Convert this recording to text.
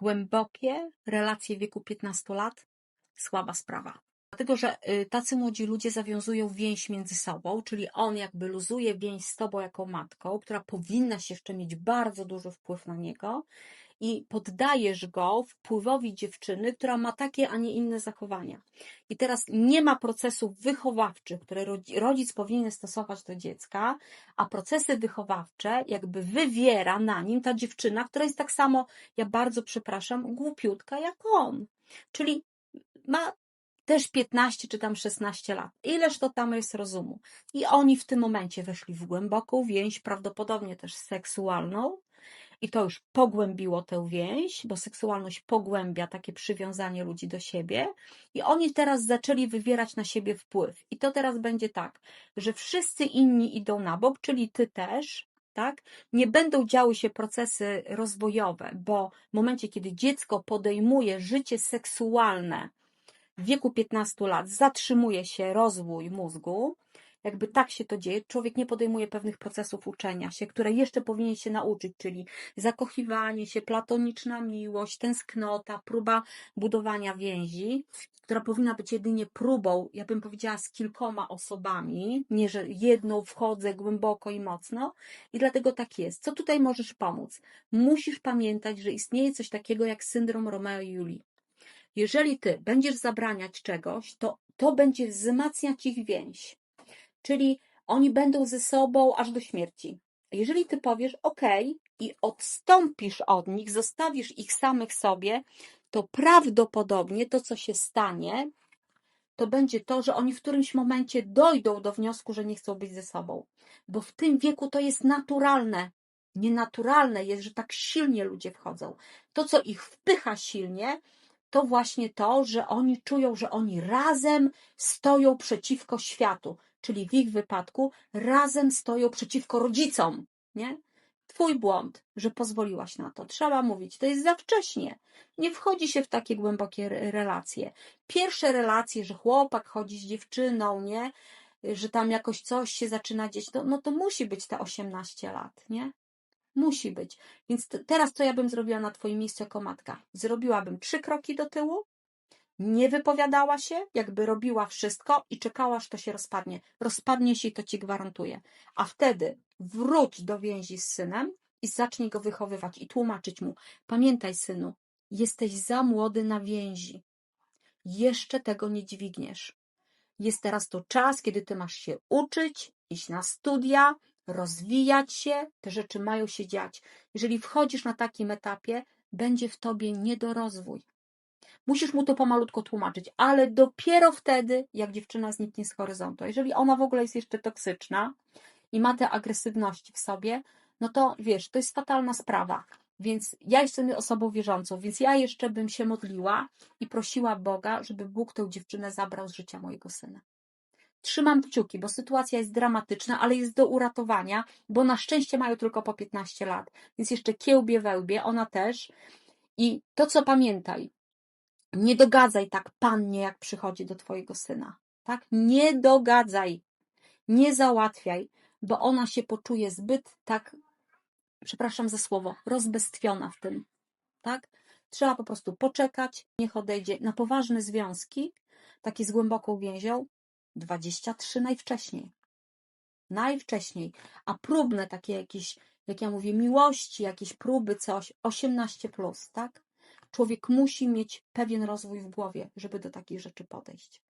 Głębokie relacje w wieku 15 lat? Słaba sprawa. Dlatego, że y, tacy młodzi ludzie zawiązują więź między sobą, czyli on jakby luzuje więź z tobą jako matką, która powinna się jeszcze mieć bardzo duży wpływ na niego i poddajesz go wpływowi dziewczyny, która ma takie, a nie inne zachowania. I teraz nie ma procesów wychowawczych, które rodzic powinien stosować do dziecka, a procesy wychowawcze jakby wywiera na nim ta dziewczyna, która jest tak samo, ja bardzo przepraszam, głupiutka jak on. Czyli ma też 15 czy tam 16 lat. Ileż to tam jest rozumu. I oni w tym momencie weszli w głęboką więź, prawdopodobnie też seksualną, i to już pogłębiło tę więź, bo seksualność pogłębia takie przywiązanie ludzi do siebie i oni teraz zaczęli wywierać na siebie wpływ. I to teraz będzie tak, że wszyscy inni idą na bok, czyli ty też, tak? Nie będą działy się procesy rozwojowe, bo w momencie, kiedy dziecko podejmuje życie seksualne w wieku 15 lat, zatrzymuje się rozwój mózgu, jakby tak się to dzieje, człowiek nie podejmuje pewnych procesów uczenia się, które jeszcze powinien się nauczyć, czyli zakochiwanie się, platoniczna miłość, tęsknota, próba budowania więzi, która powinna być jedynie próbą, ja bym powiedziała, z kilkoma osobami, nie że jedną wchodzę głęboko i mocno, i dlatego tak jest. Co tutaj możesz pomóc? Musisz pamiętać, że istnieje coś takiego jak syndrom Romeo i Julii. Jeżeli ty będziesz zabraniać czegoś, to to będzie wzmacniać ich więź. Czyli oni będą ze sobą aż do śmierci. Jeżeli ty powiesz OK i odstąpisz od nich, zostawisz ich samych sobie, to prawdopodobnie to, co się stanie, to będzie to, że oni w którymś momencie dojdą do wniosku, że nie chcą być ze sobą. Bo w tym wieku to jest naturalne. Nienaturalne jest, że tak silnie ludzie wchodzą. To, co ich wpycha silnie, to właśnie to, że oni czują, że oni razem stoją przeciwko światu czyli w ich wypadku, razem stoją przeciwko rodzicom, nie? Twój błąd, że pozwoliłaś na to. Trzeba mówić, to jest za wcześnie. Nie wchodzi się w takie głębokie relacje. Pierwsze relacje, że chłopak chodzi z dziewczyną, nie? Że tam jakoś coś się zaczyna dzieć, no, no to musi być te 18 lat, nie? Musi być. Więc teraz co ja bym zrobiła na Twoim miejscu jako matka? Zrobiłabym trzy kroki do tyłu, nie wypowiadała się, jakby robiła wszystko i czekała, aż to się rozpadnie. Rozpadnie się i to ci gwarantuję. A wtedy wróć do więzi z synem i zacznij go wychowywać i tłumaczyć mu: Pamiętaj, synu, jesteś za młody na więzi. Jeszcze tego nie dźwigniesz. Jest teraz to czas, kiedy ty masz się uczyć, iść na studia, rozwijać się, te rzeczy mają się dziać. Jeżeli wchodzisz na takim etapie, będzie w tobie niedorozwój. Musisz mu to pomalutko tłumaczyć, ale dopiero wtedy, jak dziewczyna zniknie z horyzontu. Jeżeli ona w ogóle jest jeszcze toksyczna i ma te agresywności w sobie, no to wiesz, to jest fatalna sprawa. Więc ja jestem osobą wierzącą, więc ja jeszcze bym się modliła i prosiła Boga, żeby Bóg tę dziewczynę zabrał z życia mojego syna. Trzymam kciuki, bo sytuacja jest dramatyczna, ale jest do uratowania, bo na szczęście mają tylko po 15 lat, więc jeszcze kiełbie wełbie, ona też. I to, co pamiętaj, nie dogadzaj tak pannie, jak przychodzi do twojego syna. Tak? Nie dogadzaj. Nie załatwiaj, bo ona się poczuje zbyt tak, przepraszam za słowo, rozbestwiona w tym. Tak? Trzeba po prostu poczekać, niech odejdzie na poważne związki, takie z głęboką więzią, 23 najwcześniej. Najwcześniej. A próbne takie jakieś, jak ja mówię, miłości, jakieś próby, coś, 18 plus, tak? Człowiek musi mieć pewien rozwój w głowie, żeby do takich rzeczy podejść.